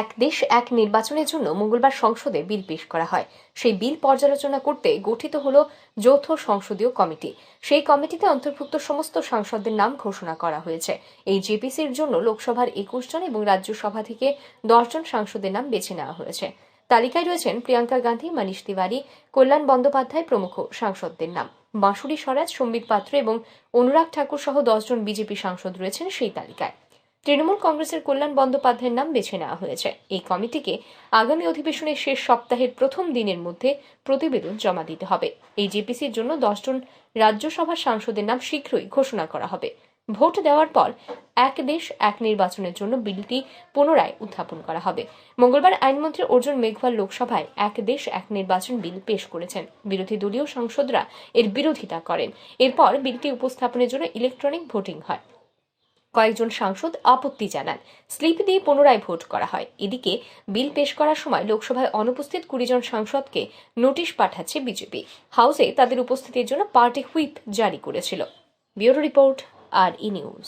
এক দেশ, এক নির্বাচনের জন্য মঙ্গলবার সংসদে বিল পেশ করা হয়। সেই বিল পর্যালোচনা করতে গঠিত হল যৌথ সংসদীয় কমিটি। সেই কমিটিতে অন্তর্ভুক্ত সমস্ত সাংসদদের নাম ঘোষণা করা হয়েছে। এই জেপিসির জন্য লোকসভার একুশ জন এবং রাজ্যসভা থেকে দশজন সাংসদের নাম বেছে নেওয়া হয়েছে। তালিকায় রয়েছেন প্রিয়াঙ্কা গান্ধী মানিশ তিওয়ারি, কল্যাণ বন্দ্যোপাধ্যায় প্রমুখ সাংসদদের নাম। বাঁশুড়ি স্বরাজ, সম্বিত পাত্র এবং অনুরাগ ঠাকুর সহ দশজন বিজেপি সাংসদ রয়েছেন সেই তালিকায়। তৃণমূল কংগ্রেসের কল্যাণ বন্দ্যোপাধ্যায়ের নাম বেছে নেওয়া হয়েছে। এই কমিটিকে আগামী অধিবেশনের শেষ সপ্তাহের প্রথম দিনের মধ্যে প্রতিবেদন জমা দিতে হবে। এই জেপিসির জন্য দশজন রাজ্যসভার সাংসদের নাম শীঘ্রই ঘোষণা করা হবে। ভোট দেওয়ার পর এক দেশ, এক নির্বাচনের জন্য বিলটি পুনরায় উত্থাপন করা হবে। মঙ্গলবার আইনমন্ত্রী অর্জুন মেঘওয়াল লোকসভায় এক দেশ, এক নির্বাচন বিল পেশ করেছেন। বিরোধী দলীয় সাংসদরা এর বিরোধিতা করেন। এরপর বিলটি উপস্থাপনের জন্য ইলেকট্রনিক ভোটিং হয়। কয়েকজন সাংসদ আপত্তি জানান। স্লিপ দিয়ে পুনরায় ভোট করা হয়। এদিকে বিল পেশ করার সময় লোকসভায় অনুপস্থিত কুড়ি জন সাংসদকে নোটিশ পাঠাচ্ছে বিজেপি। হাউসে তাদের উপস্থিতির জন্য পার্টি হুইপ জারি করেছিল। Bureau report R E news.